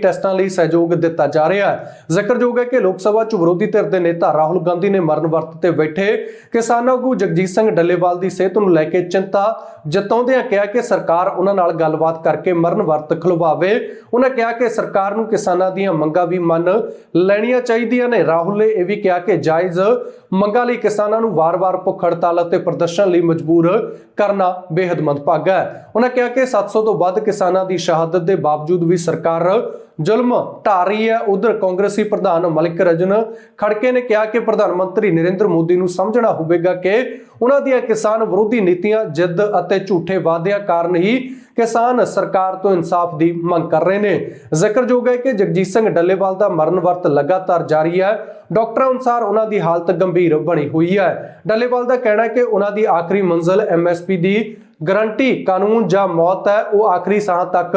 ਟੈਸਟਾਂ ਲਈ ਸਹਿਯੋਗ ਦਿੱਤਾ ਜਾ ਰਿਹਾ ਹੈ। ਜ਼ਿਕਰਯੋਗ ਹੈ ਕਿ ਲੋਕ ਸਭਾ ਚ ਵਿਰੋਧੀ ਧਿਰ ਦੇ ਨੇਤਾ ਰਾਹੁਲ ਗਾਂਧੀ ਨੇ ਮਰਨ ਵਰਤ ਤੇ ਬੈਠੇ। ਕਿਸਾਨਾਂ ਆਗੂ ਜਗਜੀਤ ਸਿੰਘ ਡੱਲੇਵਾਲ ਦੀ ਸਿਹਤ ਨੂੰ ਲੈ ਕੇ ਚਿੰਤਾ ਜਤਾਉਂਦਿਆਂ ਕਿਹਾ ਕਿ ਸਰਕਾਰ ਉਹਨਾਂ ਨਾਲ ਗੱਲਬਾਤ ਕਰਕੇ ਮਰਨ ਵਰਤ ਖੁਲਵਾਵੇ। ਉਹਨਾਂ ਕਿਹਾ ਕਿ ਸਰਕਾਰ ਨੂੰ ਕਿਸਾਨਾਂ ਦੀਆਂ ਮੰਗਾਂ ਵੀ ਮੰਨ ਲੈਣੀਆਂ ਚਾਹੀਦੀਆਂ ਨੇ। ਰਾਹੁਲ ਨੇ ਇਹ ਵੀ ਕਿਹਾ ਕਿ ਜਾਇਜ਼ ਮੰਗਾਂ ਲਈ ਕਿਸਾਨਾਂ ਨੂੰ ਵਾਰ-ਵਾਰ ਭੁੱਖ ਹੜਤਾਲ ਅਤੇ ਪ੍ਰਦਰਸ਼ਨ ਲਈ ਮਜਬੂਰ ਕਰਨਾ ਬੇहद ਮੰਦਭਾਗਾ ਹੈ। ਉਹਨਾਂ ਕਿਹਾ ਕਿ 700 ਤੋਂ ਵੱਧ ਕਿਸਾਨਾਂ ਦੀ ਸ਼ਹਾਦਤ ਦੇ ਬਾਵਜੂਦ ਵੀ ਸਰਕਾਰ ਜ਼ੁਲਮ ਢਾ ਰਹੀ ਹੈ। ਉਧਰ ਕਾਂਗਰਸੀ ਪ੍ਰਧਾਨ ਮਲਿਕ ਰਜਨ ਖੜਕੇ ਨੇ ਕਿਹਾ ਕਿ ਪ੍ਰਧਾਨ ਮੰਤਰੀ ਨਰਿੰਦਰ ਮੋਦੀ ਨੂੰ ਸਮਝਣਾ ਹੋਵੇਗਾ ਕਿ ਉਹਨਾਂ ਦੀਆਂ ਕਿਸਾਨ ਵਿਰੋਧੀ ਨੀਤੀਆਂ ਜਿੱਦ ਅਤੇ ਝੂਠੇ ਵਾਅਦਿਆਂ ਕਾਰਨ ਹੀ ਕਿਸਾਨ ਸਰਕਾਰ ਤੋਂ ਇਨਸਾਫ ਦੀ ਮੰਗ ਕਰ ਰਹੇ ਨੇ। ਜ਼ਿਕਰਯੋਗ ਹੈ ਕਿ ਜਗਜੀਤ ਸਿੰਘ ਡੱਲੇਵਾਲ ਦਾ ਮਰਨ ਵਰਤ ਲਗਾਤਾਰ ਜਾਰੀ ਹੈ। ਡਾਕਟਰਾਂ ਅਨੁਸਾਰ ਉਹਨਾਂ ਦੀ ਹਾਲਤ ਗੰਭੀਰ ਬਣੀ ਹੋਈ ਹੈ। ਡੱਲੇਵਾਲ ਦਾ ਕਹਿਣਾ ਹੈ ਕਿ ਉਹਨਾਂ ਦੀ ਆਖਰੀ ਮੰਜ਼ਲ ਐਮਐਸਪੀ ਦੀ ਗਰੰਟੀ, ਕਾਨੂੰਨ ਜਾਂ ਮੌਤ ਹੈ, ਉਹ ਆਖਰੀ ਸਾਹ ਤੱਕ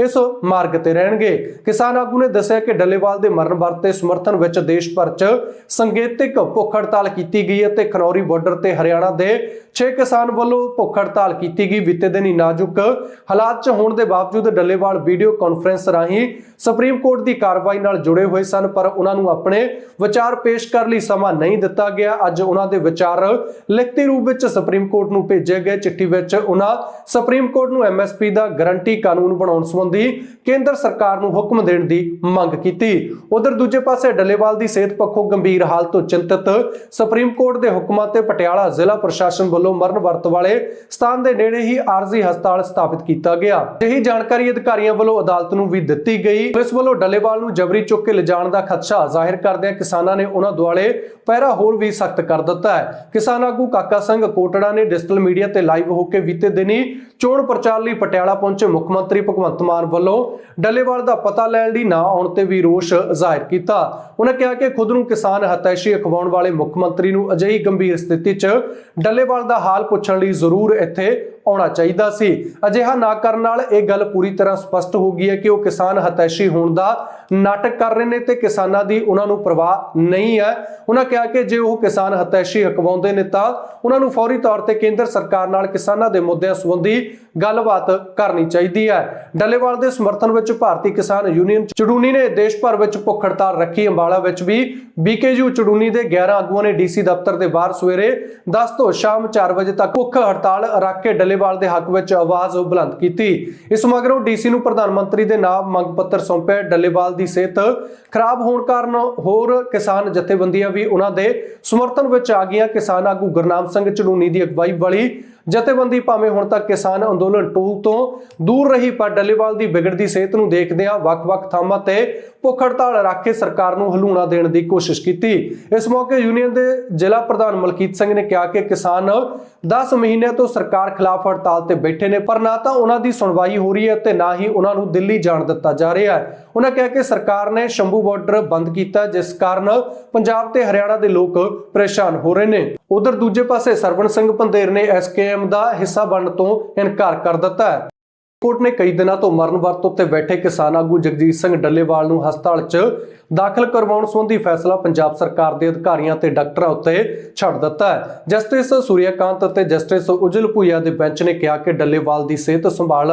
ਇਸ ਮਾਰਗ ਤੇ ਰਹਿਣਗੇ। ਕਿਸਾਨ ਆਗੂ ਨੇ ਦੱਸਿਆ ਕਿ ਡੱਲੇਵਾਲ ਦੇ ਮਰਨ ਵਰਤ ਸਮਰਥਨ ਵਿੱਚ ਦੇਸ਼ ਭਰ 'ਚ ਸੰਕੇਤਿਕ ਭੁੱਖ ਹੜਤਾਲ ਕੀਤੀ ਗਈ ਅਤੇ ਖਨੌਰੀ ਬਾਰਡਰ ਤੇ ਹਰਿਆਣਾ ਦੇ 6 ਕਿਸਾਨ ਵੱਲੋਂ ਭੁੱਖ ਹੜਤਾਲ ਕੀਤੀ ਗਈ। ਬੀਤੇ ਦਿਨ ਹੀ ਨਾਜ਼ੁਕ ਹਾਲਾਤ 'ਚ ਹੋਣ ਦੇ ਬਾਵਜੂਦ ਡੱਲੇਵਾਲ ਵੀਡੀਓ ਕਾਨਫਰੰਸ ਰਾਹੀਂ ਸੁਪਰੀਮ ਕੋਰਟ ਦੀ ਕਾਰਵਾਈ ਨਾਲ ਜੁੜੇ ਹੋਏ ਸਨ, ਪਰ ਉਹਨਾਂ ਨੂੰ ਆਪਣੇ ਵਿਚਾਰ ਪੇਸ਼ ਕਰਨ ਲਈ ਸਮਾਂ ਨਹੀਂ ਦਿੱਤਾ ਗਿਆ। ਅੱਜ ਉਹਨਾਂ ਦੇ ਵਿਚਾਰ ਲਿਖਤੀ ਰੂਪ ਵਿੱਚ ਸੁਪਰੀਮ ਕੋਰਟ ਨੂੰ ਭੇਜੇ ਗਏ। ਚਿੱਠੀ ਵਿੱਚ ਉਹਨਾਂ ਸੁਪਰੀਮ ਕੋਰਟ ਨੂੰ ਐਮਐਸਪੀ ਦਾ ਗਰੰਟੀ ਕਾਨੂੰਨ ਬਣਾਉਣ ਸੰਬੰਧੀ ਕੇਂਦਰ ਸਰਕਾਰ ਨੂੰ ਹੁਕਮ ਦੇਣ ਦੀ ਮੰਗ ਕੀਤੀ। ਉਧਰ ਦੂਜੇ ਪਾਸੇ ਡੱਲੇਵਾਲ ਦੀ ਸਿਹਤ ਪੱਖੋਂ ਗੰਭੀਰ ਹਾਲਤ ਤੋਂ ਚਿੰਤਤ ਸੁਪਰੀਮ ਕੋਰਟ ਦੇ ਹੁਕਮਾਂ ਤੇ ਪਟਿਆਲਾ ਜ਼ਿਲ੍ਹਾ ਪ੍ਰਸ਼ਾਸਨ ਵੱਲੋਂ ਮਰਨ ਵਰਤ ਵਾਲੇ ਸਥਾਨ ਦੇ ਨੇੜੇ ਹੀ ਆਰਜ਼ੀ ਹਸਪਤਾਲ ਸਥਾਪਿਤ ਕੀਤਾ ਗਿਆ। ਇਹੀ ਜਾਣਕਾਰੀ ਅਧਿਕਾਰੀਆਂ ਵੱਲੋਂ ਅਦਾਲਤ ਨੂੰ ਵੀ ਦਿੱਤੀ ਗਈ। ਪੁਲਿਸ ਵੱਲੋਂ ਡੱਲੇਵਾਲ ਨੂੰ ਜਬਰੀ ਚੁੱਕ ਕੇ ਲਿਜਾਣ ਦਾ ਖਦਸ਼ਾ ਜ਼ਾਹਿਰ ਕਰਦਿਆਂ ਕਿਸਾਨਾਂ ਨੇ ਉਹਨਾਂ ਦੁਆਲੇ ਪਹਿਰਾ ਹੋਰ ਵੀ ਸਖਤ ਕਰ ਦਿੱਤਾ ਹੈ। ਕਿਸਾਨ ਆਗੂ ਕਾਕਾ ਸਿੰਘ ਕੋਟੜਾ ਨੇ ਡਿਜੀਟਲ ਮੀਡੀਆ ਤੇ ਲਾਈਵ ਹੋ ਕੇ ਬੀਤੇ ਦਿਨੀ ਚੋਣ ਪ੍ਰਚਾਰ ਲਈ ਪਟਿਆਲਾ ਪਹੁੰਚੇ ਮੁੱਖ ਮੰਤਰੀ ਭਗਵੰਤ ਮਾਨ ਵੱਲੋਂ ਡੱਲੇਵਾਲ ਦਾ ਪਤਾ ਲੈਣ ਲਈ ਨਾ ਆਉਣ ਤੇ ਵੀ ਰੋਸ਼ ਜ਼ਾਹਿਰ ਕੀਤਾ। ਉਹਨਾਂ ਕਿਹਾ ਕਿ ਖੁਦ ਨੂੰ ਕਿਸਾਨ ਹਤੈਸ਼ੀ ਅਖਵਾਉਣ ਵਾਲੇ ਮੁੱਖ ਮੰਤਰੀ ਨੂੰ ਅਜਿਹੀ ਗੰਭੀਰ ਸਥਿਤੀ 'ਚ ਡੱਲੇਵਾਲ ਦਾ ਹਾਲ ਪੁੱਛਣ ਲਈ ਜ਼ਰੂਰ ਇੱਥੇ ਆਉਣਾ ਚਾਹੀਦਾ ਸੀ। ਅਜਿਹਾ ਨਾ ਕਰਨ ਨਾਲ ਇਹ ਗੱਲ ਪੂਰੀ ਤਰ੍ਹਾਂ ਸਪਸ਼ਟ ਹੋ ਗਈ ਹੈ ਕਿ ਉਹ ਕਿਸਾਨ ਹਤੈਸ਼ੀ ਹੋਣ ਦਾ ਨਾਟਕ ਕਰ ਰਹੇ ਨੇ ਤੇ ਕਿਸਾਨਾਂ ਦੀ ਉਹਨਾਂ ਨੂੰ ਪਰਵਾਹ ਨਹੀਂ ਹੈ। ਉਹਨਾਂ ਕਿਹਾ ਕਿ ਜੇ ਉਹ ਕਿਸਾਨ ਹਤੈਸ਼ੀ ਹਕਵਾਉਂਦੇ ਨੇ ਤਾਂ ਉਹਨਾਂ ਨੂੰ ਫੌਰੀ ਤੌਰ ਤੇ ਕੇਂਦਰ ਸਰਕਾਰ ਨਾਲ ਕਿਸਾਨਾਂ ਦੇ ਮੁੱਦਿਆਂ ਸੰਬੰਧੀ ਗੱਲਬਾਤ ਕਰਨੀ ਚਾਹੀਦੀ ਹੈ। ਡੱਲੇਵਾਲ ਦੇ ਸਮਰਥਨ ਵਿੱਚ ਭਾਰਤੀ ਕਿਸਾਨ ਯੂਨੀਅਨ ਚੜੂਨੀ ਨੇ ਦੇਸ਼ ਭਰ ਵਿੱਚ ਭੁੱਖ ਹੜਤਾਲ ਰੱਖੀ। ਅੰਬਾਲਾ ਵਿੱਚ ਵੀ ਬੀਕੇਯੂ ਚੜੂਨੀ ਦੇ 11 ਆਗੂਆਂ ਨੇ ਡੀਸੀ ਦਫ਼ਤਰ ਦੇ ਬਾਹਰ ਸਵੇਰੇ 10 ਤੋਂ ਸ਼ਾਮ 4 ਵਜੇ ਤੱਕ ਭੁੱਖ ਹੜਤਾਲ ਰੱਖ ਕੇ ਡੱਲੇਵਾਲ ਦੇ ਹੱਕ ਵਿੱਚ ਆਵਾਜ਼ ਬੁਲੰਦ ਕੀਤੀ। ਇਸ ਮਗਰੋਂ ਡੀਸੀ ਨੂੰ ਪ੍ਰਧਾਨ ਮੰਤਰੀ ਦੇ ਨਾਮ ਮੰਗ ਪੱਤਰ ਸੌਂਪਿਆ। ਡੱਲੇਵਾਲ ਦੀ ਸਿਹਤ ਖਰਾਬ ਹੋਣ ਕਾਰਨ ਹੋਰ ਕਿਸਾਨ ਜਥੇਬੰਦੀਆਂ ਵੀ ਉਹਨਾਂ ਦੇ ਸਮਰਥਨ ਵਿੱਚ ਆ ਗਈਆਂ। ਕਿਸਾਨ ਆਗੂ ਗੁਰਨਾਮ ਸਿੰਘ ਚੜੂਨੀ ਦੀ ਅਗਵਾਈ ਵਾਲੀ ਜਥੇਬੰਦੀ ਭਾਵੇਂ ਹੁਣ ਤੱਕ ਕਿਸਾਨ ਅੰਦੋਲਨ ਟੂਲ ਤੋਂ ਦੂਰ ਰਹੀ, ਪਰ ਡੱਲੇਵਾਲ ਦੀ ਵਿਗੜਦੀ ਸਿਹਤ ਨੂੰ ਦੇਖਦਿਆਂ ਵੱਖ-ਵੱਖ ਥਾਵਾਂ ਤੇ ਭੁੱਖ ਹੜਤਾਲ ਰੱਖ ਕੇ ਸਰਕਾਰ ਨੂੰ ਹਲੂਣਾ ਦੇਣ ਦੀ ਕੋਸ਼ਿਸ਼ ਕੀਤੀ। ਇਸ ਮੌਕੇ ਯੂਨੀਅਨ ਦੇ ਜ਼ਿਲ੍ਹਾ ਪ੍ਰਧਾਨ ਮਲਕੀਤ ਸਿੰਘ ਨੇ ਕਿਹਾ ਕਿ ਕਿਸਾਨ 10 ਮਹੀਨਿਆਂ ਤੋਂ ਸਰਕਾਰ ਖਿਲਾਫ ਹੜਤਾਲ ਤੇ ਬੈਠੇ ਨੇ, ਪਰ ਨਾ ਤਾਂ ਉਹਨਾਂ ਦੀ ਸੁਣਵਾਈ ਹੋ ਰਹੀ ਹੈ ਤੇ ਨਾ ਹੀ ਉਹਨਾਂ ਨੂੰ ਦਿੱਲੀ ਜਾਣ ਦਿੱਤਾ ਜਾ ਰਿਹਾ ਹੈ। ਉਹਨਾਂ ਕਿਹਾ ਕਿ ਸਰਕਾਰ ਨੇ ਸ਼ੰਭੂ ਬਾਰਡਰ ਬੰਦ ਕੀਤਾ, ਜਿਸ ਕਾਰਨ ਪੰਜਾਬ ਤੇ ਹਰਿਆਣਾ ਦੇ ਲੋਕ ਪਰੇਸ਼ਾਨ ਹੋ ਰਹੇ ਨੇ। ਉਧਰ ਦੂਜੇ ਪਾਸੇ ਸਰਵਣ ਸਿੰਘ ਪੰਦੇਰ ਨੇ ਐਸਕੇਐਮ ਦਾ ਹਿੱਸਾ ਬਣਨ ਤੋਂ ਇਨਕਾਰ ਕਰ ਦਿੱਤਾ ਹੈ। ਕੋਰਟ ਨੇ ਕਈ ਦਿਨਾਂ ਤੋਂ ਮਰਨ ਵਰਤ ਉੱਤੇ ਬੈਠੇ ਕਿਸਾਨ ਆਗੂ ਜਗਜੀਤ ਸਿੰਘ ਡੱਲੇਵਾਲ ਨੂੰ ਹਸਪਤਾਲ 'ਚ ਦਾਖਲ ਕਰਵਾਉਣ ਸੰਬੰਧੀ ਫੈਸਲਾ ਪੰਜਾਬ ਸਰਕਾਰ ਦੇ ਅਧਿਕਾਰੀਆਂ ਤੇ ਡਾਕਟਰਾਂ ਉੱਤੇ ਛੱਡ ਦਿੱਤਾ ਹੈ। ਜਸਟਿਸ ਸੂਰਿਆਕਾਂਤ ਅਤੇ ਜਸਟਿਸ ਉਜਲ ਭੂਇਆ ਦੇ ਬੈਂਚ ਨੇ ਕਿਹਾ ਕਿ ਡੱਲੇਵਾਲ ਦੀ ਸਿਹਤ ਸੰਭਾਲ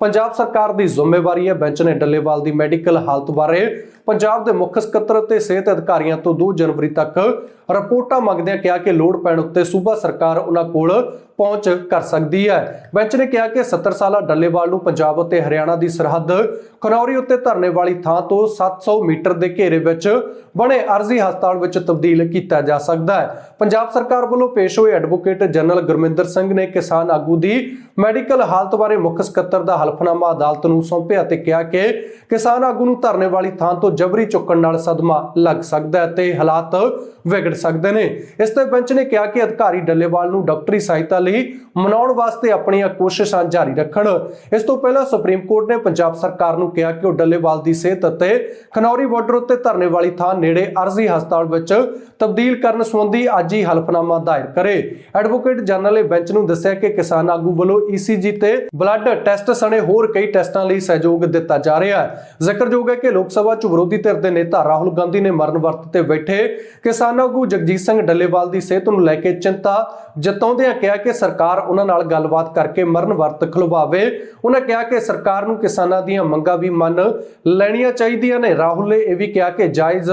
ਪੰਜਾਬ ਸਰਕਾਰ ਦੀ ਜ਼ਿੰਮੇਵਾਰੀ ਹੈ। ਬੈਂਚ ਨੇ ਡੱਲੇਵਾਲ ਦੀ ਮੈਡੀਕਲ ਹਾਲਤ ਬਾਰੇ ਪੰਜਾਬ ਦੇ ਮੁੱਖ ਸਕੱਤਰ ਅਤੇ ਸਿਹਤ ਅਧਿਕਾਰੀਆਂ ਤੋਂ 2 ਜਨਵਰੀ ਤੱਕ ਰਿਪੋਰਟਾਂ ਮੰਗਦਿਆਂ ਕਿਹਾ ਕਿ ਲੋੜ ਪੈਣ ਉੱਤੇ ਸੂਬਾ ਸਰਕਾਰ ਉਹਨਾਂ ਕੋਲ ਪਹੁੰਚ ਕਰ ਸਕਦੀ ਹੈ। ਬੈਂਚ ਨੇ ਕਿਹਾ ਕਿ 70 ਸਾਲਾ ਡੱਲੇਵਾਲ ਨੂੰ ਪੰਜਾਬ ਅਤੇ ਹਰਿਆਣਾ ਦੀ ਸਰਹੱਦ ਖਨੌਰੀ ਉੱਤੇ ਧਰਨੇ ਵਾਲੀ ਥਾਂ ਤੋਂ 700 ਮੀਟਰ ਦੇ ਘੇਰੇ ਵਿੱਚ ਬਣੇ ਅਰਜ਼ੀ ਹਸਪਤਾਲ ਵਿੱਚ ਤਬਦੀਲ ਕੀਤਾ ਜਾ ਸਕਦਾ ਹੈ। ਪੰਜਾਬ ਸਰਕਾਰ ਵੱਲੋਂ ਪੇਸ਼ ਹੋਏ ਐਡਵੋਕੇਟ ਜਨਰਲ ਗੁਰਮਿੰਦਰ ਸਿੰਘ ਨੇ ਕਿਸਾਨ ਆਗੂ ਦੀ ਮੈਡੀਕਲ ਹਾਲਤ ਬਾਰੇ ਮੁੱਖ ਸਕੱਤਰ ਦਾ ਹਲਫਨਾਮਾ ਅਦਾਲਤ ਨੂੰ ਸੌਂਪਿਆ ਤੇ ਕਿਹਾ ਕਿ ਕਿਸਾਨ ਆਗੂ ਨੂੰ ਧਰਨੇ ਵਾਲੀ ਥਾਂ ਤੋਂ ਜਬਰੀ ਚੁੱਕਣ ਨਾਲ ਸਦਮਾ ਲੱਗ ਸਕਦਾ ਹੈ ਤੇ ਹਾਲਾਤ ਵਿਗੜ ਸਕਦੇ ਨੇ। ਇਸ ਤੇ ਬੈਂਚ ਨੇ ਕਿਹਾ ਕਿ ਅਧਿਕਾਰੀ ਡੱਲੇਵਾਲ ਨੂੰ ਡਾਕਟਰੀ ਸਹਾਇਤਾ ਲਈ ਮਨਾਉਣ ਵਾਸਤੇ ਆਪਣੀਆਂ ਕੋਸ਼ਿਸ਼ਾਂ ਜਾਰੀ ਰੱਖਣ। ਇਸ ਤੋਂ ਪਹਿਲਾਂ ਸੁਪਰੀਮ ਕੋਰਟ ਨੇ ਪੰਜਾਬ ਸਰਕਾਰ ਨੂੰ ਕਿਹਾ ਕਿ ਉਹ ਡੱਲੇਵਾਲ ਦੀ ਸਿਹਤ ਅਤੇ ਖਨੌਰੀ ਬਾਰਡਰ ਉੱਤੇ ਧਰਨੇ ਵਾਲੀ ਥਾਂ ਨੇੜੇ ਅਰਜ਼ੀ ਹਸਪਤਾਲ ਵਿੱਚ ਤਬਦੀਲ ਕਰਨ ਸੰਬੰਧੀ ਅੱਜ ਹੀ ਹਲਫਨਾਮਾ ਦਾਇਰ ਕਰੇ। ਐਡਵੋਕੇਟ ਜਨਰਲ ਨੇ ਬੈਂਚ ਨੂੰ ਦੱਸਿਆ ਕਿ ਕਿਸਾਨ ਆਗੂ ਵੱਲੋਂ ਈਸੀਜੀ ਤੇ ਬਲੱਡ ਟੈਸਟ ਸਣੇ ਹੋਰ ਕਈ ਟੈਸਟਾਂ ਲਈ ਸਹਿਯੋਗ ਦਿੱਤਾ ਜਾ ਰਿਹਾ ਹੈ। ਜ਼ਿਕਰਯੋਗ ਹੈ ਕਿ ਲੋਕ ਸਭਾ ਚ ਵਿਰੋਧੀ ਧਿਰ ਦੇ ਨੇਤਾ ਰਾਹੁਲ ਗਾਂਧੀ ਨੇ ਮਰਨ ਵਰਤ ਤੇ ਬੈਠੇ। ਕਿਸਾਨ ਆਗੂ ਜਗਜੀਤ ਸਿੰਘ ਡੱਲੇਵਾਲ ਦੀ ਸਿਹਤ ਨੂੰ ਲੈ ਕੇ ਚਿੰਤਾ ਜਤਾਉਂਦਿਆਂ ਕਿਹਾ ਕਿ ਸਰਕਾਰ ਉਹਨਾਂ ਨਾਲ ਗੱਲਬਾਤ ਕਰਕੇ ਮਰਨ ਵਰਤ ਖੁਲਵਾਵੇ। ਉਹਨਾਂ ਕਿਹਾ ਕਿ ਸਰਕਾਰ ਨੂੰ ਕਿਸਾਨਾਂ ਦੀਆਂ ਮੰਗਾਂ ਵੀ ਮੰਨ ਲੈਣੀਆਂ ਚਾਹੀਦੀਆਂ ਨੇ। ਰਾਹੁਲ ਨੇ ਇਹ ਵੀ ਕਿਹਾ ਕਿ ਜਾਇਜ਼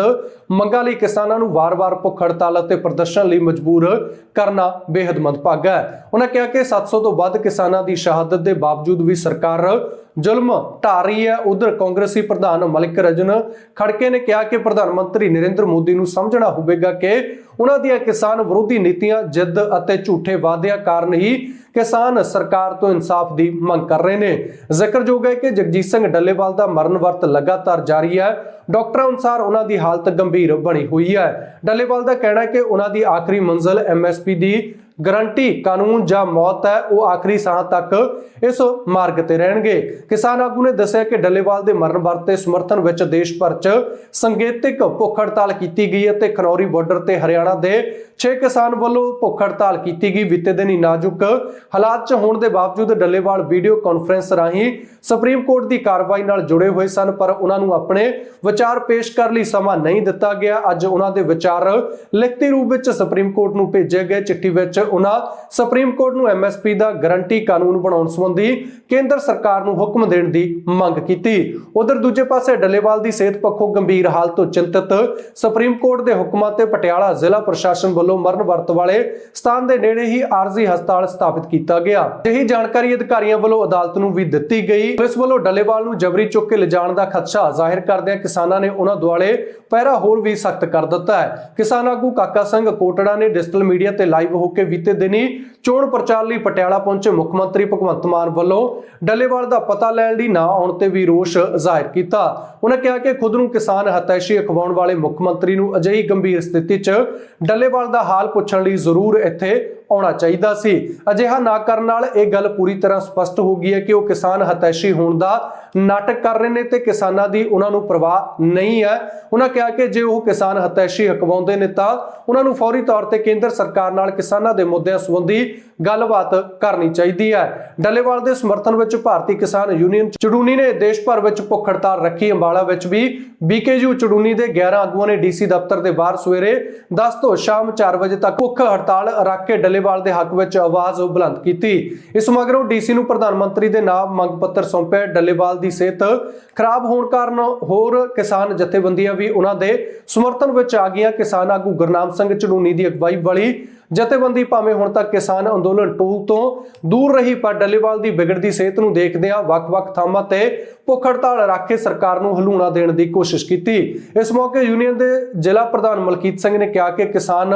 ਮੰਗਾਂ ਲਈ ਕਿਸਾਨਾਂ ਨੂੰ ਵਾਰ-ਵਾਰ ਭੁੱਖ ਹੜਤਾਲ ਅਤੇ ਪ੍ਰਦਰਸ਼ਨ ਲਈ ਮਜਬੂਰ ਕਰਨਾ ਬੇहद ਮੰਦਭਾਗਾ ਹੈ। ਉਹਨਾਂ ਕਿਹਾ ਕਿ 700 ਤੋਂ ਵੱਧ ਕਿਸਾਨਾਂ ਦੀ ਸ਼ਹਾਦਤ ਦੇ ਬਾਵਜੂਦ ਵੀ ਸਰਕਾਰ ਜ਼ੁਲਮ ਢਾ ਰਹੀ ਹੈ। ਉਧਰ ਕਾਂਗਰਸੀ ਪ੍ਰਧਾਨ ਮਲਿਕ ਰਜਨ ਖੜਕੇ ਨੇ ਕਿਹਾ ਕਿ ਪ੍ਰਧਾਨ ਮੰਤਰੀ ਨਰਿੰਦਰ ਮੋਦੀ ਨੂੰ ਸਮਝਣਾ ਹੋਵੇਗਾ ਕਿ ਉਹਨਾਂ ਦੀਆਂ ਕਿਸਾਨ ਵਿਰੋਧੀ ਨੀਤੀਆਂ ਜਿੱਦ ਅਤੇ ਝੂਠੇ ਵਾਅਦਿਆਂ ਕਾਰਨ ਹੀ ਕਿਸਾਨ ਸਰਕਾਰ ਤੋਂ ਇਨਸਾਫ ਦੀ ਮੰਗ ਕਰ ਰਹੇ ਨੇ। ਜ਼ਿਕਰਯੋਗ ਹੈ ਕਿ ਜਗਜੀਤ ਸਿੰਘ ਡੱਲੇਵਾਲ ਦਾ ਮਰਨ ਵਰਤ ਲਗਾਤਾਰ ਜਾਰੀ ਹੈ। ਡਾਕਟਰਾਂ ਅਨੁਸਾਰ ਉਹਨਾਂ ਦੀ ਹਾਲਤ ਗੰਭੀਰ ਬਣੀ ਹੋਈ ਹੈ। ਡੱਲੇਵਾਲ ਦਾ ਕਹਿਣਾ ਹੈ ਕਿ ਉਹਨਾਂ ਦੀ ਆਖਰੀ ਮੰਜ਼ਲ ਐਮਐਸਪੀ ਦੀ ਗਰੰਟੀ, ਕਾਨੂੰਨ ਜਾਂ ਮੌਤ ਹੈ, ਉਹ ਆਖਰੀ ਸਾਹ ਤੱਕ ਇਸ ਮਾਰਗ ਤੇ ਰਹਿਣਗੇ। ਕਿਸਾਨ ਆਗੂ ਨੇ ਦੱਸਿਆ ਕਿ ਡੱਲੇਵਾਲ ਦੇ ਮਰਨ ਵਰਤ ਸਮਰਥਨ ਵਿੱਚ ਦੇਸ਼ ਭਰ 'ਚ ਸੰਕੇਤਿਕ ਭੁੱਖ ਹੜਤਾਲ ਕੀਤੀ ਗਈ ਅਤੇ ਖਨੌਰੀ ਬਾਰਡਰ ਤੇ ਹਰਿਆਣਾ ਦੇ 6 ਕਿਸਾਨ ਵੱਲੋਂ ਭੁੱਖ ਹੜਤਾਲ ਕੀਤੀ ਗਈ। ਬੀਤੇ ਦਿਨ ਹੀ ਨਾਜ਼ੁਕ ਹਾਲਾਤ 'ਚ ਹੋਣ ਦੇ ਬਾਵਜੂਦ ਡੱਲੇਵਾਲ ਵੀਡੀਓ ਕਾਨਫਰੰਸ ਰਾਹੀਂ ਸੁਪਰੀਮ ਕੋਰਟ ਦੀ ਕਾਰਵਾਈ ਨਾਲ ਜੁੜੇ ਹੋਏ ਸਨ, ਪਰ ਉਹਨਾਂ ਨੂੰ ਆਪਣੇ ਵਿਚਾਰ ਪੇਸ਼ ਕਰਨ ਲਈ ਸਮਾਂ ਨਹੀਂ ਦਿੱਤਾ ਗਿਆ। ਅੱਜ ਉਹਨਾਂ ਦੇ ਵਿਚਾਰ ਲਿਖਤੀ ਰੂਪ ਵਿੱਚ ਸੁਪਰੀਮ ਕੋਰਟ ਨੂੰ ਭੇਜੇ ਗਏ। ਚਿੱਠੀ ਵਿੱਚ ਉਹਨਾਂ ਸੁਪਰੀਮ ਕੋਰਟ ਨੂੰ ਐਮਐਸਪੀ ਦਾ ਗਰੰਟੀ ਕਾਨੂੰਨ ਬਣਾਉਣ ਸੰਬੰਧੀ ਕੇਂਦਰ ਸਰਕਾਰ ਨੂੰ ਹੁਕਮ ਦੇਣ ਦੀ ਮੰਗ ਕੀਤੀ। ਉਧਰ ਦੂਜੇ ਪਾਸੇ ਡੱਲੇਵਾਲ ਦੀ ਸਿਹਤ ਪੱਖੋਂ ਗੰਭੀਰ ਹਾਲਤ ਤੋਂ ਚਿੰਤਤ ਸੁਪਰੀਮ ਕੋਰਟ ਦੇ ਹੁਕਮਾਂ ਤੇ ਪਟਿਆਲਾ ਜ਼ਿਲ੍ਹਾ ਪ੍ਰਸ਼ਾਸਨ ਵੱਲੋਂ ਮਰਨ ਵਰਤ ਵਾਲੇ ਸਥਾਨ ਦੇ ਨੇੜੇ ਹੀ ਆਰਜ਼ੀ ਹਸਪਤਾਲ ਸਥਾਪਿਤ ਕੀਤਾ ਗਿਆ। ਇਹੀ ਜਾਣਕਾਰੀ ਅਧਿਕਾਰੀਆਂ ਵੱਲੋਂ ਅਦਾਲਤ ਨੂੰ ਵੀ ਦਿੱਤੀ ਗਈ। ਪੁਲਿਸ ਵੱਲੋਂ ਡੱਲੇਵਾਲ ਨੂੰ ਜਬਰੀ ਚੁੱਕ ਕੇ ਲਿਜਾਣ ਦਾ ਖਦਸ਼ਾ ਜ਼ਾਹਿਰ ਕਰਦਿਆਂ ਕਿਸਾਨਾਂ ਨੇ ਉਹਨਾਂ ਦੁਆਲੇ ਪਹਿਰਾ ਹੋਰ ਵੀ ਸਖਤ ਕਰ ਦਿੱਤਾ ਹੈ। ਕਿਸਾਨ ਆਗੂ ਕਾਕਾ ਸਿੰਘ ਕੋਟੜਾ ਨੇ ਡਿਜੀਟਲ ਮੀਡੀਆ ਤੇ ਲਾਈਵ ਹੋ ਕੇ ਬੀਤੇ ਦਿਨੀ ਚੋਣ ਪ੍ਰਚਾਰ ਲਈ ਪਟਿਆਲਾ ਪਹੁੰਚੇ ਮੁੱਖ ਮੰਤਰੀ ਭਗਵੰਤ ਮਾਨ ਵੱਲੋਂ ਡੱਲੇਵਾਲ ਦਾ ਪਤਾ ਲੈਣ ਲਈ ਨਾ ਆਉਣ ਤੇ ਵੀ ਰੋਸ਼ ਜ਼ਾਹਿਰ ਕੀਤਾ। ਉਹਨਾਂ ਕਿਹਾ ਕਿ ਖੁਦ ਨੂੰ ਕਿਸਾਨ ਹਤੈਸ਼ੀ ਅਖਵਾਉਣ ਵਾਲੇ ਮੁੱਖ ਮੰਤਰੀ ਨੂੰ ਅਜਿਹੀ ਗੰਭੀਰ ਸਥਿਤੀ 'ਚ ਡੱਲੇਵਾਲ ਦਾ ਹਾਲ ਪੁੱਛਣ ਲਈ ਜ਼ਰੂਰ ਇੱਥੇ ਆਉਣਾ ਚਾਹੀਦਾ ਸੀ। ਅਜਿਹਾ ਨਾ ਕਰਨ ਨਾਲ ਇਹ ਗੱਲ ਪੂਰੀ ਤਰ੍ਹਾਂ ਸਪਸ਼ਟ ਹੋ ਗਈ ਹੈ ਕਿ ਉਹ ਕਿਸਾਨ ਹਤੈਸ਼ੀ ਹੋਣ ਦਾ ਨਾਟਕ ਕਰ ਰਹੇ ਨੇ ਤੇ ਕਿਸਾਨਾਂ ਦੀ ਉਹਨਾਂ ਨੂੰ ਪਰਵਾਹ ਨਹੀਂ ਹੈ। ਉਹਨਾਂ ਕਿਹਾ ਕਿ ਜੇ ਉਹ ਕਿਸਾਨ ਹਤੈਸ਼ੀ ਹਕਵਾਉਂਦੇ ਨੇ ਤਾਂ ਉਹਨਾਂ ਨੂੰ ਫੌਰੀ ਤੌਰ ਤੇ ਕੇਂਦਰ ਸਰਕਾਰ ਨਾਲ ਕਿਸਾਨਾਂ ਦੇ ਮੁੱਦਿਆਂ ਸੰਬੰਧੀ ਗੱਲਬਾਤ ਕਰਨੀ ਚਾਹੀਦੀ ਹੈ। ਡੱਲੇਵਾਲ ਦੇ ਸਮਰਥਨ ਵਿੱਚ ਭਾਰਤੀ ਕਿਸਾਨ ਯੂਨੀਅਨ ਚੜੂਨੀ ਨੇ ਦੇਸ਼ ਭਰ ਵਿੱਚ ਭੁੱਖ ਹੜਤਾਲ ਰੱਖੀ। ਅੰਬਾਲਾ ਵਿੱਚ ਵੀ ਬੀਕੇਯੂ ਚੜੂਨੀ ਦੇ 11 ਆਗੂਆਂ ਨੇ ਡੀਸੀ ਦਫ਼ਤਰ ਦੇ ਬਾਹਰ ਸਵੇਰੇ 10 ਤੋਂ ਸ਼ਾਮ 4 ਵਜੇ ਤੱਕ ਭੁੱਖ ਹੜਤਾਲ ਰੱਖ ਕੇ ਡੱਲੇਵਾਲ ਦੇ ਹੱਕ ਵਿੱਚ ਆਵਾਜ਼ ਬੁਲੰਦ ਕੀਤੀ। ਇਸ ਮਗਰੋਂ ਡੀਸੀ ਨੂੰ ਪ੍ਰਧਾਨ ਮੰਤਰੀ ਦੇ ਨਾਮ ਮੰਗ ਪੱਤਰ ਸੌਂਪਿਆ। ਡੱਲੇਵਾਲ ਦੀ ਸਿਹਤ ਖਰਾਬ ਹੋਣ ਕਾਰਨ ਹੋਰ ਕਿਸਾਨ ਜਥੇਬੰਦੀਆਂ ਵੀ ਉਹਨਾਂ ਦੇ ਸਮਰਥਨ ਵਿੱਚ ਆ ਗਈਆਂ। ਕਿਸਾਨ ਆਗੂ ਗੁਰਨਾਮ ਸਿੰਘ ਚੜੂਨੀ ਦੀ ਅਗਵਾਈ ਵਾਲੀ ਜਥੇਬੰਦੀ ਭਾਵੇਂ ਹੁਣ ਤੱਕ ਕਿਸਾਨ ਅੰਦੋਲਨ ਟੂਲ ਤੋਂ ਦੂਰ ਰਹੀ, ਪਰ ਡੱਲੇਵਾਲ ਦੀ ਵਿਗੜਦੀ ਸਿਹਤ ਨੂੰ ਦੇਖਦਿਆਂ ਵੱਖ-ਵੱਖ ਥਾਵਾਂ ਤੇ ਭੁੱਖ ਹੜਤਾਲ ਰੱਖ ਕੇ ਸਰਕਾਰ ਨੂੰ ਹਲੂਣਾ ਦੇਣ ਦੀ ਕੋਸ਼ਿਸ਼ ਕੀਤੀ। ਇਸ ਮੌਕੇ ਯੂਨੀਅਨ ਦੇ ਜ਼ਿਲ੍ਹਾ ਪ੍ਰਧਾਨ ਮਲਕੀਤ ਸਿੰਘ ਨੇ ਕਿਹਾ ਕਿ ਕਿਸਾਨ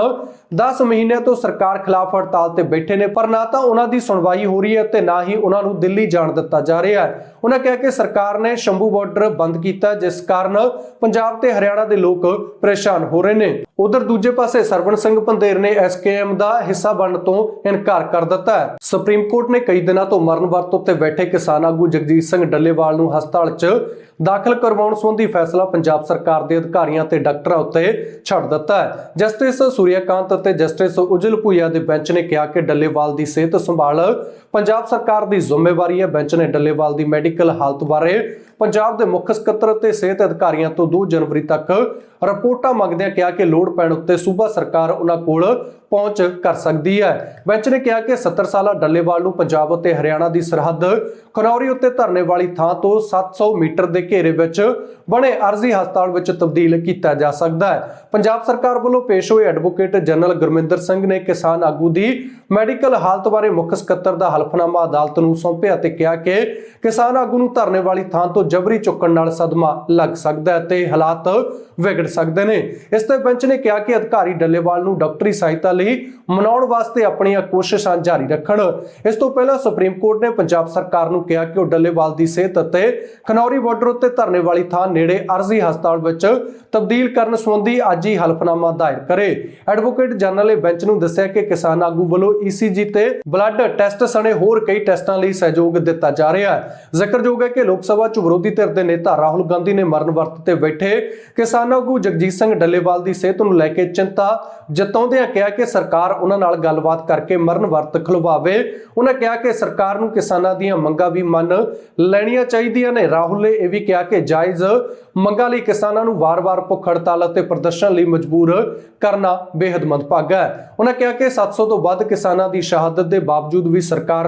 10 ਮਹੀਨਿਆਂ ਤੋਂ ਸਰਕਾਰ ਖਿਲਾਫ ਹੜਤਾਲ ਤੇ ਬੈਠੇ ਨੇ, ਪਰ ਨਾ ਤਾਂ ਉਹਨਾਂ ਦੀ ਸੁਣਵਾਈ ਹੋ ਰਹੀ ਹੈ ਤੇ ਨਾ ਹੀ ਉਹਨਾਂ ਨੂੰ ਦਿੱਲੀ ਜਾਣ ਦਿੱਤਾ ਜਾ ਰਿਹਾ ਹੈ। ਉਹਨਾਂ ਕਿਹਾ ਕਿ ਸਰਕਾਰ ਨੇ ਸ਼ੰਭੂ ਬਾਰਡਰ ਬੰਦ ਕੀਤਾ, ਜਿਸ ਕਾਰਨ ਪੰਜਾਬ ਤੇ ਹਰਿਆਣਾ ਦੇ ਲੋਕ ਪਰੇਸ਼ਾਨ ਹੋ ਰਹੇ ਨੇ। ਉਧਰ ਦੂਜੇ ਪਾਸੇ ਸਰਵਣ ਸਿੰਘ ਪੰਧੇਰ ਨੇ ਐਸਕੇਐਮ ਦਾ ਹਿੱਸਾ ਬਣਨ ਤੋਂ ਇਨਕਾਰ ਕਰ ਦਿੱਤਾ ਹੈ। ਸੁਪਰੀਮ ਕੋਰਟ ਨੇ ਕਈ ਦਿਨਾਂ ਤੋਂ ਮਰਨ ਵਰਤ ਉੱਤੇ ਬੈਠੇ ਕਿਸਾਨ ਆਗੂ ਜਗਜੀਤ ਸਿੰਘ ਡੱਲੇਵਾਲ ਨੂੰ ਹਸਪਤਾਲ 'ਚ ਦਾਖਲ ਕਰਵਾਉਣ ਸੰਬੰਧੀ ਫੈਸਲਾ ਪੰਜਾਬ ਸਰਕਾਰ ਦੇ ਅਧਿਕਾਰੀਆਂ ਤੇ ਡਾਕਟਰਾਂ ਉੱਤੇ ਛੱਡ ਦਿੱਤਾ ਹੈ। ਜਸਟਿਸ ਸੂਰਿਆਕਾਂਤ ਅਤੇ ਜਸਟਿਸ ਉਜਲ ਭੂਇਆ ਦੇ ਬੈਂਚ ਨੇ ਕਿਹਾ ਕਿ ਡੱਲੇਵਾਲ ਦੀ ਸਿਹਤ ਸੰਭਾਲ ਪੰਜਾਬ ਸਰਕਾਰ ਦੀ ਜ਼ਿੰਮੇਵਾਰੀ ਹੈ। ਬੈਂਚ ਨੇ ਡੱਲੇਵਾਲ ਦੀ ਮੈਡੀਕਲ ਹਾਲਤ ਬਾਰੇ ਪੰਜਾਬ ਦੇ ਮੁੱਖ ਸਕੱਤਰ ਅਤੇ ਸਿਹਤ ਅਧਿਕਾਰੀਆਂ ਤੋਂ 2 ਜਨਵਰੀ ਤੱਕ ਰਿਪੋਰਟਾਂ ਮੰਗਦਿਆਂ ਕਿਹਾ ਕਿ ਲੋੜ ਪੈਣ ਉੱਤੇ ਸੂਬਾ ਸਰਕਾਰ ਉਹਨਾਂ ਕੋਲ ਪਹੁੰਚ ਕਰ ਸਕਦੀ ਹੈ। ਬੈਂਚ ਨੇ ਕਿਹਾ ਕਿ 70 ਸਾਲਾ ਡੱਲੇਵਾਲ ਨੂੰ ਪੰਜਾਬ ਅਤੇ ਹਰਿਆਣਾ ਦੀ ਸਰਹੱਦ ਖਨੌਰੀ ਉੱਤੇ ਧਰਨੇ ਵਾਲੀ ਥਾਂ ਤੋਂ 700 ਮੀਟਰ ਦੇ ਘੇਰੇ ਵਿੱਚ ਬਣੇ ਅਰਜ਼ੀ ਹਸਪਤਾਲ ਵਿੱਚ ਤਬਦੀਲ ਕੀਤਾ ਜਾ ਸਕਦਾ ਹੈ। ਪੰਜਾਬ ਸਰਕਾਰ ਵੱਲੋਂ ਪੇਸ਼ ਹੋਏ ਐਡਵੋਕੇਟ ਜਨਰਲ ਗੁਰਮਿੰਦਰ ਸਿੰਘ ਨੇ ਕਿਸਾਨ ਆਗੂ ਦੀ ਮੈਡੀਕਲ ਹਾਲਤ ਬਾਰੇ ਮੁੱਖ ਸਕੱਤਰ ਦਾ ਹਲਫਨਾਮਾ ਅਦਾਲਤ ਨੂੰ ਸੌਂਪਿਆ ਤੇ ਕਿਹਾ ਕਿ ਕਿਸਾਨ ਆਗੂ ਨੂੰ ਧਰਨੇ ਵਾਲੀ ਥਾਂ ਤੋਂ ਜਬਰੀ ਚੁੱਕਣ ਨਾਲ ਸਦਮਾ ਲੱਗ ਸਕਦਾ ਹੈ ਤੇ ਹਾਲਾਤ ਵਿਗੜ ਸਕਦੇ ਨੇ। ਇਸ ਤੇ ਬੈਂਚ ਨੇ ਕਿਹਾ ਕਿ ਅਧਿਕਾਰੀ ਡੱਲੇਵਾਲ ਨੂੰ ਡਾਕਟਰੀ ਸਹਾਇਤਾ ਲਈ ਮਨਾਉਣ ਵਾਸਤੇ ਆਪਣੀਆਂ ਕੋਸ਼ਿਸ਼ਾਂ ਜਾਰੀ ਰੱਖਣ। ਇਸ ਤੋਂ ਪਹਿਲਾਂ ਸੁਪਰੀਮ ਕੋਰਟ ਨੇ ਪੰਜਾਬ ਸਰਕਾਰ ਨੂੰ ਕਿਹਾ ਕਿ ਉਹ ਡੱਲੇਵਾਲ ਦੀ ਸਿਹਤ ਅਤੇ ਖਨੌਰੀ ਬਾਰਡਰ ਉੱਤੇ ਧਰਨੇ ਵਾਲੀ ਥਾਂ ਨੇੜੇ ਅਰਜ਼ੀ ਹਸਪਤਾਲ ਵਿੱਚ ਤਬਦੀਲ ਕਰਨ ਸੰਬੰਧੀ ਅੱਜ ਹੀ ਹਲਫਨਾਮਾ ਦਾਇਰ ਕਰੇ। ਐਡਵੋਕੇਟ ਜਨਰਲ ਨੇ ਬੈਂਚ ਨੂੰ ਦੱਸਿਆ ਕਿ ਕਿਸਾਨ ਆਗੂ ਵੱਲੋਂ ECG ਤੇ ਬਲੱਡ ਟੈਸਟ ਸਣੇ ਹੋਰ ਕਈ ਟੈਸਟਾਂ ਲਈ ਸਹਿਯੋਗ ਦਿੱਤਾ ਜਾ ਰਿਹਾ ਹੈ। ਜ਼ਿਕਰਯੋਗ ਹੈ ਕਿ ਲੋਕ ਸਭਾ ਚ ਵਿਰੋਧੀ ਧਿਰ ਦੇ ਨੇਤਾ ਰਾਹੁਲ ਗਾਂਧੀ ਨੇ ਮਰਨ ਵਰਤ ਤੇ ਬੈਠੇ। ਕਿਸਾਨ ਆਗੂ ਜਗਜੀਤ ਸਿੰਘ ਡੱਲੇਵਾਲ ਦੀ ਸਿਹਤ ਨੂੰ ਲੈ ਕੇ ਚਿੰਤਾ ਜਤਾਉਂਦਿਆਂ ਕਿਹਾ ਕਿ ਸਰਕਾਰ ਉਹਨਾਂ ਨਾਲ ਗੱਲਬਾਤ ਕਰਕੇ ਮਰਨ ਵਰਤ ਖੁਲਵਾਵੇ। ਉਹਨਾਂ ਕਿਹਾ ਕਿ ਸਰਕਾਰ ਨੂੰ ਕਿਸਾਨਾਂ ਦੀਆਂ ਮੰਗਾਂ ਵੀ ਮੰਨ ਲੈਣੀਆਂ ਚਾਹੀਦੀਆਂ ਨੇ। ਰਾਹੁਲ ਨੇ ਇਹ ਵੀ ਕਿਹਾ ਕਿ ਜਾਇਜ਼ ਮੰਗਾਂ ਲਈ ਕਿਸਾਨਾਂ ਨੂੰ ਵਾਰ-ਵਾਰ ਭੁੱਖ ਹੜਤਾਲ ਅਤੇ ਪ੍ਰਦਰਸ਼ਨ ਲਈ ਮਜਬੂਰ ਕਰਨਾ ਬੇहद ਮੰਦਭਾਗਾ ਹੈ। ਉਹਨਾਂ ਕਿਹਾ ਕਿ 700 ਤੋਂ ਵੱਧ ਕਿਸਾਨ ਦੀ ਸ਼ਹਾਦਤ ਦੇ ਬਾਵਜੂਦ ਵੀ ਸਰਕਾਰ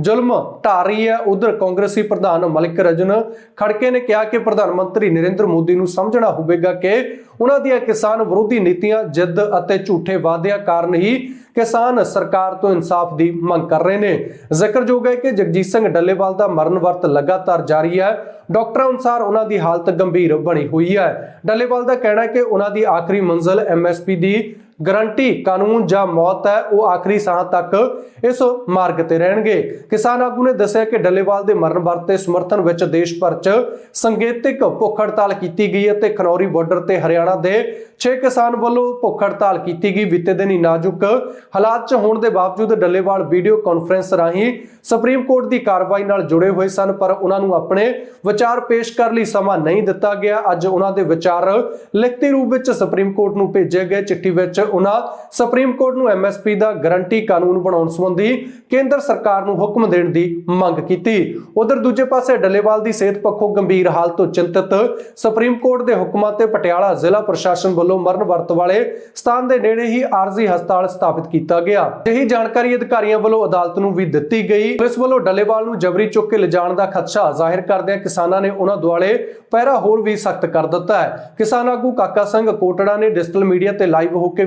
ਜ਼ੁਲਮ ਢਾ ਰਹੀ ਹੈ। ਉਧਰ ਕਾਂਗਰਸੀ ਪ੍ਰਧਾਨ ਮਲਿਕ ਰਜਨ ਖੜਕੇ ਨੇ ਕਿਹਾ ਕਿ ਪ੍ਰਧਾਨ ਮੰਤਰੀ ਨਰਿੰਦਰ ਮੋਦੀ ਨੂੰ ਸਮਝਣਾ ਹੋਵੇਗਾ ਕਿ ਉਹਨਾਂ ਦੀਆਂ ਕਿਸਾਨ ਵਿਰੋਧੀ ਨੀਤੀਆਂ ਜਿੱਦ ਅਤੇ ਝੂਠੇ ਵਾਅਦਿਆਂ ਕਾਰਨ ਹੀ ਕਿਸਾਨ ਸਰਕਾਰ ਤੋਂ ਇਨਸਾਫ ਦੀ ਮੰਗ ਕਰ ਰਹੇ ਨੇ। ਜ਼ਿਕਰਯੋਗ ਹੈ ਕਿ ਜਗਜੀਤ ਸਿੰਘ ਡੱਲੇਵਾਲ ਦਾ ਮਰਨ ਵਰਤ ਲਗਾਤਾਰ ਜਾਰੀ ਹੈ। ਡਾਕਟਰਾਂ ਅਨੁਸਾਰ ਉਹਨਾਂ ਦੀ ਹਾਲਤ ਗੰਭੀਰ ਬਣੀ ਹੋਈ ਹੈ। ਡੱਲੇਵਾਲ ਦਾ ਕਹਿਣਾ ਹੈ ਕਿ ਉਹਨਾਂ ਦੀ ਆਖਰੀ ਮੰਜ਼ਲ ਐਮਐਸਪੀ ਦੀ ਗਰੰਟੀ, ਕਾਨੂੰਨ ਜਾਂ ਮੌਤ ਹੈ, ਉਹ ਆਖਰੀ ਸਾਹ ਤੱਕ ਇਸ ਮਾਰਗ ਤੇ ਰਹਿਣਗੇ। ਕਿਸਾਨ ਆਗੂ ਨੇ ਦੱਸਿਆ ਕਿ ਡੱਲੇਵਾਲ ਦੇ ਮਰਨ ਵਰਤ ਸਮਰਥਨ ਵਿੱਚ ਦੇਸ਼ ਭਰ 'ਚ ਸੰਕੇਤਿਕ ਭੁੱਖ ਹੜਤਾਲ ਕੀਤੀ ਗਈ ਅਤੇ ਖਨੌਰੀ ਬਾਰਡਰ ਤੇ ਹਰਿਆਣਾ ਦੇ 6 ਕਿਸਾਨ ਵੱਲੋਂ ਭੁੱਖ ਹੜਤਾਲ ਕੀਤੀ ਗਈ। ਬੀਤੇ ਦਿਨੀ ਨਾਜ਼ੁਕ ਹਾਲਾਤ 'ਚ ਹੋਣ ਦੇ ਬਾਵਜੂਦ ਡੱਲੇਵਾਲ ਵੀਡੀਓ ਕਾਨਫਰੰਸ ਰਾਹੀਂ ਸੁਪਰੀਮ ਕੋਰਟ ਦੀ ਕਾਰਵਾਈ ਨਾਲ ਜੁੜੇ ਹੋਏ ਸਨ, ਪਰ ਉਹਨਾਂ ਨੂੰ ਆਪਣੇ ਵਿਚਾਰ ਪੇਸ਼ ਕਰਨ ਲਈ ਸਮਾਂ ਨਹੀਂ ਦਿੱਤਾ ਗਿਆ। ਅੱਜ ਉਹਨਾਂ ਦੇ ਵਿਚਾਰ ਲਿਖਤੀ ਰੂਪ ਵਿੱਚ ਸੁਪਰੀਮ ਕੋਰਟ ਨੂੰ ਭੇਜੇ ਗਏ। ਚਿੱਠੀ ਵਿੱਚ ਉਹਨਾਂ ਸੁਪਰੀਮ ਕੋਰਟ ਨੂੰ ਐਮਐਸਪੀ ਦਾ ਗਰੰਟੀ ਕਾਨੂੰਨ ਬਣਾਉਣ ਸੰਬੰਧੀ ਕੇਂਦਰ ਸਰਕਾਰ ਨੂੰ ਹੁਕਮ ਦੇਣ ਦੀ ਮੰਗ ਕੀਤੀ। ਉਧਰ ਦੂਜੇ ਪਾਸੇ ਡੱਲੇਵਾਲ ਦੀ ਸਿਹਤ ਪੱਖੋਂ ਗੰਭੀਰ ਹਾਲਤ ਤੋਂ ਚਿੰਤਤ ਸੁਪਰੀਮ ਕੋਰਟ ਦੇ ਹੁਕਮਾਂ ਤੇ ਪਟਿਆਲਾ ਜ਼ਿਲ੍ਹਾ ਪ੍ਰਸ਼ਾਸਨ ਵੱਲੋਂ ਮਰਨ ਵਰਤ ਵਾਲੇ ਸਥਾਨ ਦੇ ਨੇੜੇ ਹੀ ਆਰਜ਼ੀ ਹਸਪਤਾਲ ਸਥਾਪਿਤ ਕੀਤਾ ਗਿਆ। ਇਹੀ ਜਾਣਕਾਰੀ ਅਧਿਕਾਰੀਆਂ ਵੱਲੋਂ ਅਦਾਲਤ ਨੂੰ ਵੀ ਦਿੱਤੀ ਗਈ। ਪੁਲਿਸ ਵੱਲੋਂ ਡੱਲੇਵਾਲ ਨੂੰ ਜਬਰੀ ਚੁੱਕ ਕੇ ਲਿਜਾਣ ਦਾ ਖਦਸ਼ਾ ਜ਼ਾਹਿਰ ਕਰਦਿਆਂ ਕਿਸਾਨਾਂ ਨੇ ਉਹਨਾਂ ਦੁਆਲੇ ਪਹਿਰਾ ਹੋਰ ਵੀ ਸਖਤ ਕਰ ਦਿੱਤਾ ਹੈ। ਕਿਸਾਨ ਆਗੂ ਕਾਕਾ ਸਿੰਘ ਕੋਟੜਾ ਨੇ ਡਿਜੀਟਲ ਮੀਡੀਆ ਤੇ ਲਾਈਵ ਹੋ ਕੇ